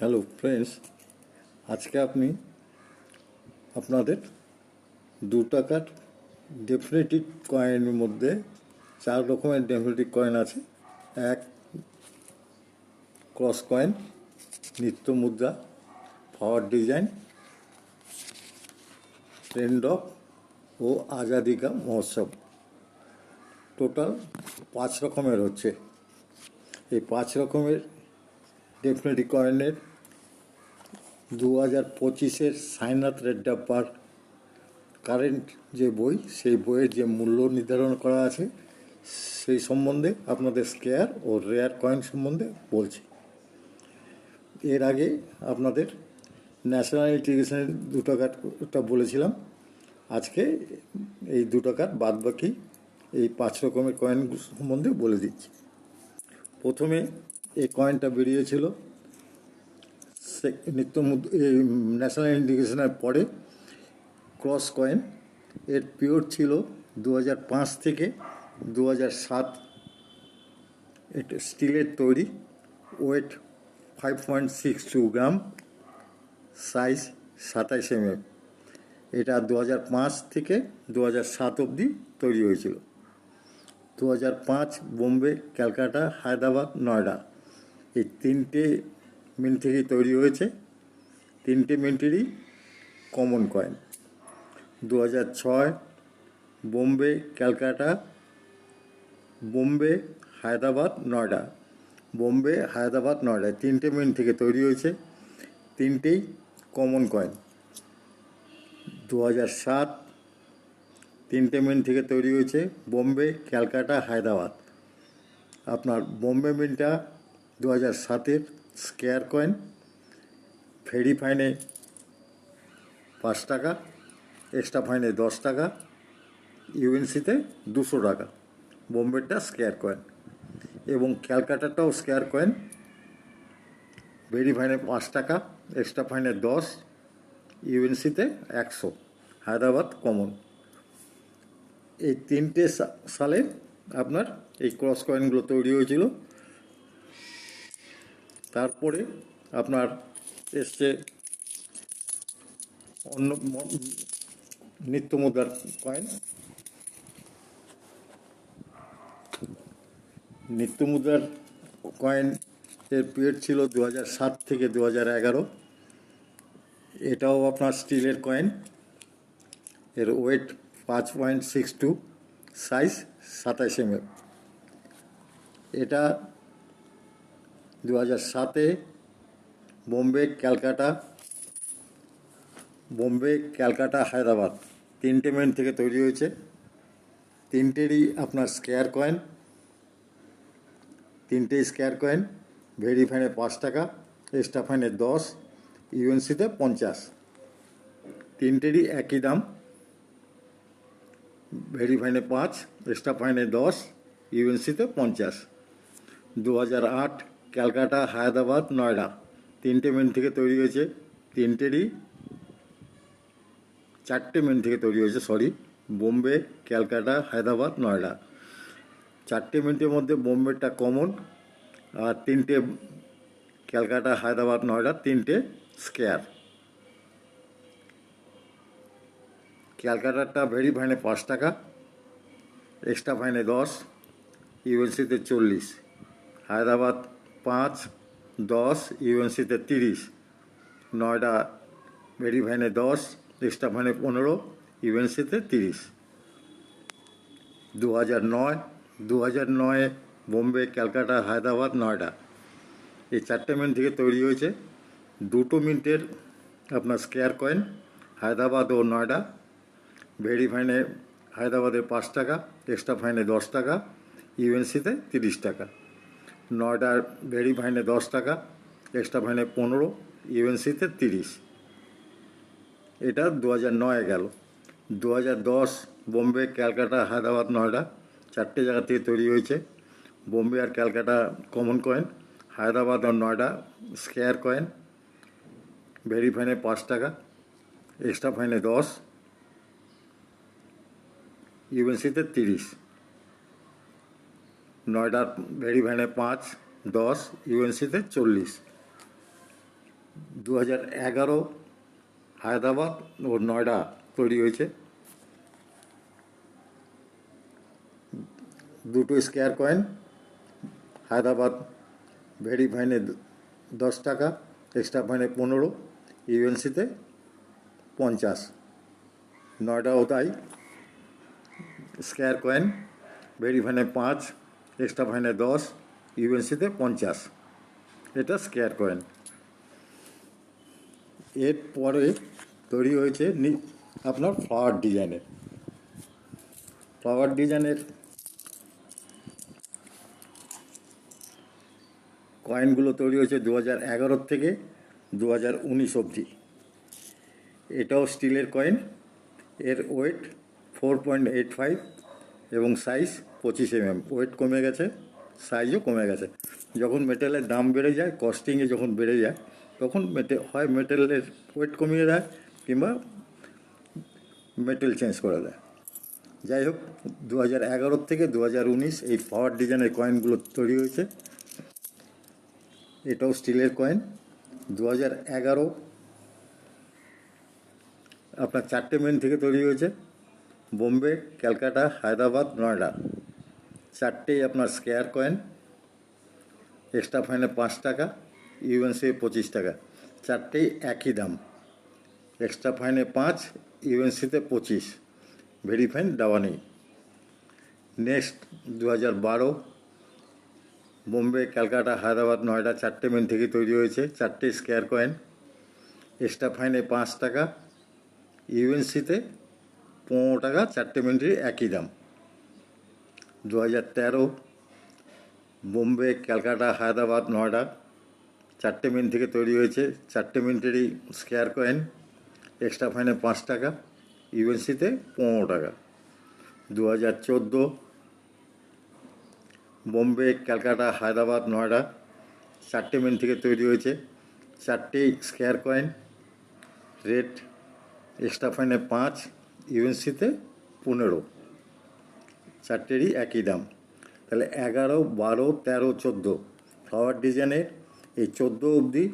Hello friends আজকে আপনি আপনাদের দু টাকার ডেফিনেটিভ কয়েনের মধ্যে চার রকমের ডেফিনেটিভ কয়েন আছে। এক ক্রস কয়েন নিত্য মুদ্রা পাওয়ার ডিজাইন ট্রেন্ড অফ ও আজাদি কা মহোৎসব। টোটাল পাঁচ রকমের হচ্ছে। এই পাঁচ রকমের ডেফিনেটলি কয়েনের দু হাজার পঁচিশের সাইনাথ রেড্ডাপ্পার কারেন্ট যে বই, সেই বইয়ের যে মূল্য নির্ধারণ করা আছে, সেই সম্বন্ধে আপনাদের স্কেয়ার ও রেয়ার কয়েন সম্বন্ধে বলছি। এর আগে আপনাদের ন্যাশনাল ইন্টিগ্রেশনের দু টাকাটা বলেছিলাম। আজকে এই দু টাকার বাদ বাকি এই পাঁচ রকমের কয়েন সম্বন্ধে বলে দিচ্ছি। প্রথমে এই কয়েনটা বেরিয়েছিল নিত্য ন্যাশনাল ইন্ডিকেশনের পরে ক্রস কয়েন এর পিওর ছিল দু থেকে দু সাত। এটা স্টিলের তৈরি, weight five point six two gram, size সাতাইশ এম এটা দু থেকে দু সাত অবধি তৈরি হয়েছিল। দু হাজার পাঁচ বোম্বে, ক্যালকাটা, হায়দ্রাবাদ, নয়ডা। এই তিনটে মিন্ট থেকেই তৈরি হয়েছে। তিনটে মিন্টেরই কমন কয়েন দু হাজার ছয় বোম্বে, ক্যালকাটা, বোম্বে, হায়দ্রাবাদ, নয়ডা। বোম্বে, হায়দ্রাবাদ, নয়ডা। তিনটে মিন্ট থেকে তৈরি হয়েছে। তিনটেই কমন কয়েন দু হাজার সাত তিনটে মিন্ট থেকে তৈরি হয়েছে বোম্বে, ক্যালকাটা, হায়দ্রাবাদ। আপনার বোম্বে মিন্টটা দু হাজার সাতের স্কেয়ার কয়েন, ফেরি ফাইনে পাঁচ টাকা, এক্সট্রা ফাইনে দশ টাকা, ইউএনসিতে দুশো টাকা। বোম্বেরটা স্কেয়ার কয়েন। এবং ক্যালকাটাটাও স্কেয়ার কয়েন। ভেরি ফাইনে পাঁচ টাকা, এক্সট্রা ফাইনে দশ, ইউএনসিতে একশো। হায়দ্রাবাদ কমন। এই তিনটে সালে আপনার এই ক্রস কয়েনগুলো তৈরি হয়েছিল। তারপরে আপনার এসছে অন্য নিত্য মুদ্রার কয়েন নিত্য মুদ্রার কয়েন এর পিরিয়ড ছিল দু সাত থেকে দু এগারো। এটাও আপনার স্টিলের কয়েন এর ওয়েট পাঁচ পয়েন্ট সিক্স টু সাইজ সাতাশ এম। এটা দু হাজার সাতে বোম্বে, ক্যালকাটা বোম্বে, ক্যালকাটা, হায়দ্রাবাদ তিনটে মেন থেকে তৈরি হয়েছে। তিনটেরই আপনার স্কেয়ার কয়েন তিনটে স্কেয়ার কয়েন ভেরি ফাইনে পাঁচ টাকা এক্সট্রা ফাইনে দশ ইউএনসিতে পঞ্চাশ। তিনটেরই একই দাম, ভেরি ফাইনে পাঁচ এক্সট্রা ফাইনে দশ ইউএনসিতে পঞ্চাশ। দু হাজার আট ক্যালকাটা, হায়দ্রাবাদ, নয়ডা। তিনটে মেন থেকে তৈরি হয়েছে। তিনটেরই চারটে মেন থেকে তৈরি হয়েছে সরি বোম্বে, ক্যালকাটা, হায়দ্রাবাদ, নয়ডা। চারটে মিনিটের মধ্যে বোম্বেটা কমন আর তিনটে ক্যালকাটা, হায়দ্রাবাদ, নয়ডা, তিনটে স্কেয়ার ক্যালকাটাটা ভেরি ফাইনে পাঁচ টাকা এক্সট্রা ফাইনে দশ ইউএনসিতে চল্লিশ, হায়দ্রাবাদ পাঁচ, দশ, ইউএনসিতে তিরিশ। নয়ডা ভেরি ফাইনে দশ, এক্সট্রা ফাইনে পনেরো, ইউএনসিতে তিরিশ। দু হাজার নয় দু হাজার নয়ে বোম্বে, ক্যালকাটা, হায়দ্রাবাদ নয়ডা এই চারটে মিনিট থেকে তৈরি হয়েছে। দুটো মিনিটের আপনার স্কেয়ার কয়েন হায়দ্রাবাদ ও নয়ডা ভেরি ফাইনে হায়দ্রাবাদে পাঁচ টাকা, এক্সট্রা ফাইনে দশ টাকা, ইউএনসিতে তিরিশ টাকা। নয়ডার ভেরি ফাইনে দশ টাকা, এক্সট্রা ফাইনে পনেরো, ইউএনসিতে তিরিশ। এটা দু হাজার নয়ে গেল। দু হাজার দশ বোম্বে, ক্যালকাটা, হায়দ্রাবাদ নয়ডা চারটে জায়গা থেকে তৈরি হয়েছে। বোম্বে আর ক্যালকাটা কমন কয়েন হায়দ্রাবাদ আর নয়ডা স্কেয়ার কয়েন ভেরি ফাইনে পাঁচ টাকা, এক্সট্রা ফাইনে দশ, ইউএনসিতে তিরিশ। নয়ডার ভেরি ভ্যানে পাঁচ, দশ ইউএনসিতে চল্লিশ। দু হাজার এগারো হায়দ্রাবাদ ও নয়ডা তৈরি হয়েছে। দুটো স্কোয়ার কয়েন, হায়দ্রাবাদ ভেরি ফাইনে দশ টাকা, এক্সট্রা ফাইনে পনেরো ইউএনসিতে পঞ্চাশ। নয়ডাও তাই। স্কোয়ার কয়েন ভেরি ফাইনে পাঁচ এক্সট্রা ফাইনে দশ ইউএনসিতে পঞ্চাশ। এটা স্কোয়ার কয়েন এরপরে তৈরি হয়েছে নি- আপনার ফ্লাওয়ার ডিজাইনের ফ্লাওয়ার ডিজাইনের কয়েনগুলো তৈরি হয়েছে দু হাজার এগারো থেকে দু হাজার উনিশ অবধি। এটাও স্টিলের কয়েন এর weight four point eight five এবং সাইজ পঁচিশ এম এম ওয়েট কমে গেছে সাইজও কমে গেছে। যখন মেটেলের দাম বেড়ে যায় কস্টিংয়ে যখন বেড়ে যায়, তখন মেটে হয় মেটেলের ওয়েট কমিয়ে দেয় কিংবা মেটেল চেঞ্জ করে দেয়। যাই হোক দু হাজার এগারো থেকে দু হাজার উনিশ এই পাওয়ার ডিজাইনের কয়েনগুলো তৈরি হয়েছে। এটাও স্টিলের কয়েন দু হাজার এগারো আপনার চারটে মেন থেকে তৈরি হয়েছে। বোম্বে, ক্যালকাটা, হায়দ্রাবাদ নয়ডা চারটেই আপনার স্কেয়ার কয়েন, এক্সট্রা ফাইনে পাঁচ টাকা, ইউএনসি পঁচিশ টাকা। চারটেই একই দাম। এক্সট্রা ফাইনে পাঁচ ইউএনসিতে পঁচিশ। ভেরিফাইন দেওয়া নেই। নেক্সট দু হাজার বারো, বোম্বে, ক্যালকাটা, হায়দ্রাবাদ, নয়ডা, চারটে মেন থেকে তৈরি হয়েছে। চারটে স্কোয়ার কয়েন, এক্সট্রা ফাইনে পাঁচ টাকা ইউএনসিতে পনেরো টাকা, চারটে মিনিটের একই দাম। দু হাজার তেরো, বোম্বে, ক্যালকাটা, হায়দ্রাবাদ, নয়ডা। চারটে মিনিট থেকে তৈরি হয়েছে। চারটে মিনিটেরই স্কোয়ার কয়েন এক্সট্রা ফাইনে পাঁচ টাকা। ইউএনসিতে পনেরো টাকা। দু হাজার চোদ্দ, বোম্বে, ক্যালকাটা, হায়দ্রাবাদ, নয়ডা। চারটে মিনিট থেকে তৈরি হয়েছে। চারটেই স্কোয়ার কয়েন রেট এক্সট্রা ফাইনে পাঁচ। ইউএনসিতে পনেরো। চারটেরই একই দাম। তাহলে এগারো, বারো, তেরো, চোদ্দ। ফ্লাওয়ার ডিজাইনের এই চোদ্দ অবধি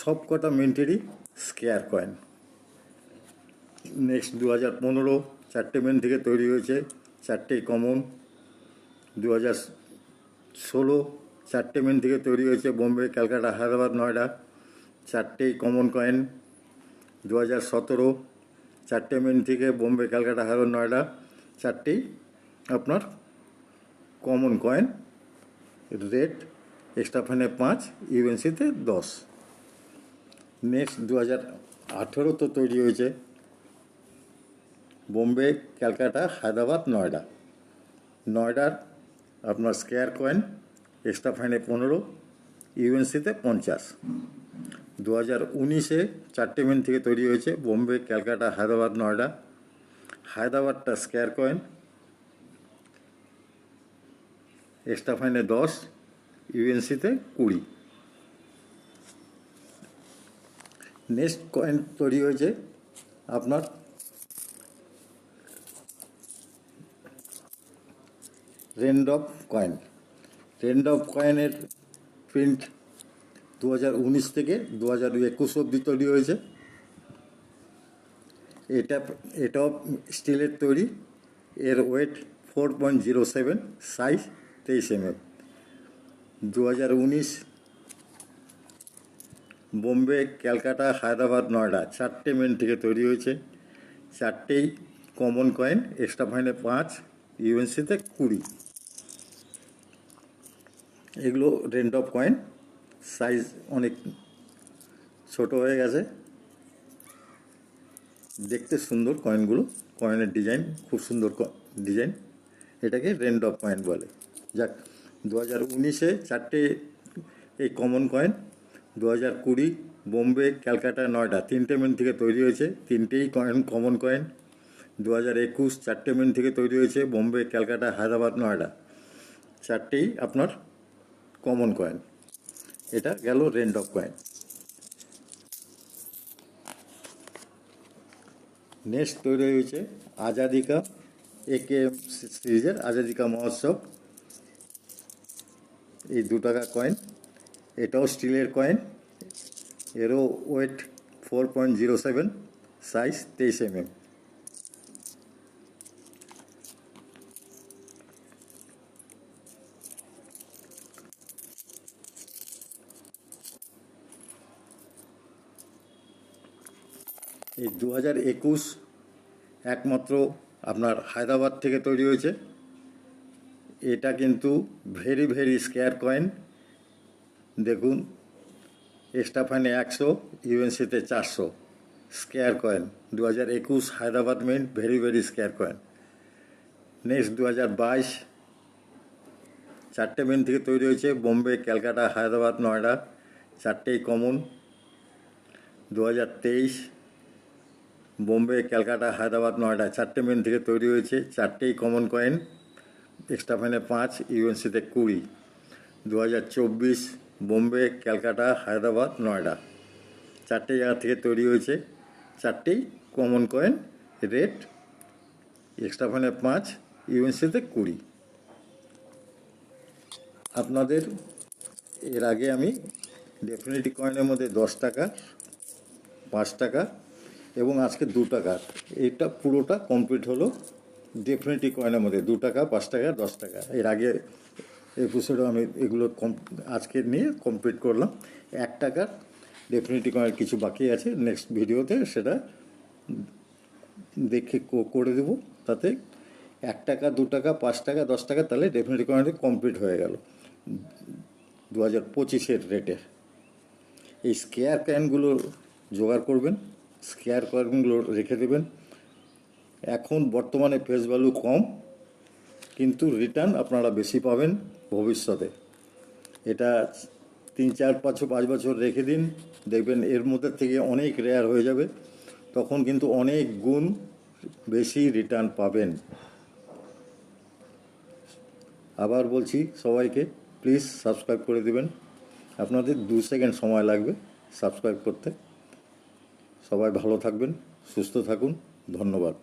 সব কটা মিনিটেরই স্কেয়ার কয়েন নেক্সট দু হাজার পনেরো চারটে মিনিট থেকে তৈরি হয়েছে, চারটেই কমন দু হাজার ষোলো চারটে মিনিট থেকে তৈরি হয়েছে বোম্বে ক্যালকাটা হায়দ্রাবাদ নয়ডা চারটেই কমন কয়েন দু হাজার সতেরো চারটে মিনিট থেকে বোম্বে ক্যালকাটা হায়দ্রাবাদ নয়ডা চারটেই আপনার কমন কয়েন রেট এক্সট্রা ফাইনে পাঁচ ইউএনসিতে দশ। নেক্সট দু হাজার আঠেরো তো তৈরি হয়েছে। বোম্বে, ক্যালকাটা, হায়দ্রাবাদ, নয়ডা। নয়ডার আপনার স্কোয়ার কয়েন এক্সট্রা ফাইনে পনেরো ইউএনসিতে পঞ্চাশ। দু হাজার উনিশে চারটে মিনিট থেকে তৈরি হয়েছে বোম্বে, ক্যালকাটা, হায়দ্রাবাদ, নয়ডা। হায়দ্রাবাদটা স্কোয়ার কয়েন এক্সট্রা ফাইনে দশ ইউএনসিতে কুড়ি। নেক্সট কয়েন তৈরি হয়েছে আপনার রেন্ডপ কয়েন রেন্ডপ কয়েনের প্রিন্ট দু হাজার উনিশ থেকে দু হাজার একুশ অব্দি তৈরি হয়েছে। এটা, এটাও স্টিলের তৈরি। এর weight four point zero seven size তেইশ এম দু হাজার উনিশ, বোম্বে, ক্যালকাটা, হায়দ্রাবাদ, নয়ডা। চারটে মেন থেকে তৈরি হয়েছে। চারটেই কমন কয়েন এক্সট্রা ফাইনে পাঁচ ইউএনসিতে কুড়ি। এগুলো রেন্ট অফ কয়েন সাইজ অনেক ছোট হয়ে গেছে। দেখতে সুন্দর কয়েনগুলো কয়েনের ডিজাইন খুব সুন্দর ডিজাইন এটাকে রেন্ট অফ কয়েন বলে। যাক দু হাজার উনিশে চারটে এই কমন কয়েন দু হাজার কুড়ি বোম্বে, ক্যালকাটা, নয়ডা, তিনটে মিনিট থেকে তৈরি হয়েছে, তিনটেই কয়েন কমন কয়েন দু হাজার একুশ চারটে মিনিট থেকে তৈরি হয়েছে, বোম্বে, ক্যালকাটা, হায়দ্রাবাদ, নয়ডা। চারটেই আপনার কমন কয়েন এটা গেল রেন্ড অফ কয়েন নেক্সট তৈরি হয়েছে আজাদিকা একে সিরিজের আজাদিকা মহোৎসব। এই দু টাকা কয়েন এটাও স্টিলের কয়েন এরও weight four point zero seven size তেইশ এম এম এই দু হাজার একুশ একমাত্র আপনার হায়দ্রাবাদ থেকে তৈরি হয়েছে। এটা কিন্তু ভেরি ভেরি স্কেয়ার কয়েন দেখুন এক্সট্রাফাইনে একশো, ইউএনসিতে চারশো স্কেয়ার কয়েন দু হাজার একুশ Hyderabad mint very very scarce coin next দু হাজার বাইশ চারটে মেন থেকে তৈরি হয়েছে। বোম্বে, ক্যালকাটা, হায়দ্রাবাদ, নয়ডা, চারটেই কমন দু হাজার তেইশ বোম্বে, ক্যালকাটা, হায়দ্রাবাদ, নয়ডা, চারটে মেন থেকে তৈরি হয়েছে। চারটেই কমন কয়েন এক্সট্রা ফাইনে পাঁচ ইউএনসিতে কুড়ি। দু হাজার চব্বিশ বোম্বে, ক্যালকাটা, হায়দ্রাবাদ, নয়ডা। চারটে জায়গা থেকে তৈরি হয়েছে। চারটেই কমন কয়েন রেট এক্সট্রা ফাইনে পাঁচ ইউএনসিতে কুড়ি। আপনাদের এর আগে আমি ডেফিনেটি কয়েনের মধ্যে দশ টাকা, পাঁচ টাকা এবং আজকে দু টাকা। এটা পুরোটা কমপ্লিট হলো। ডেফিনেটলি কয়েনের মধ্যে? দু টাকা, পাঁচ টাকা, দশ টাকা। এর আগে এপিসোডে আমি এগুলো কম আজকে নিয়ে কমপ্লিট করলাম। এক টাকার ডেফিনেটলি কয়েনের কিছু বাকি আছে। নেক্সট ভিডিওতে সেটা দেখে করে দেবো। তাতে এক টাকা, দু টাকা, পাঁচ টাকা, দশ টাকা, তাহলে ডেফিনেটলি কয়েনটি কমপ্লিট হয়ে গেল। দু হাজার পঁচিশের রেটে এই স্কেয়ার কয়েনগুলো জোগাড় করবেন। স্কেয়ার কয়েনগুলো রেখে দেবেন। এখন বর্তমানে ফেস ভ্যালু কম, কিন্তু রিটার্ন আপনারা বেশি পাবেন ভবিষ্যতে। এটা তিন, চার, পাঁচ পাঁচ বছর রেখে দিন, দেখবেন এর মধ্যে থেকে অনেক রেয়ার হয়ে যাবে, তখন কিন্তু অনেক গুণ বেশি রিটার্ন পাবেন। আবার বলছি সবাইকে প্লিজ সাবস্ক্রাইব করে দিবেন। আপনাদের দু সেকেন্ড সময় লাগবে সাবস্ক্রাইব করতে। সবাই ভালো থাকবেন, সুস্থ থাকুন, ধন্যবাদ।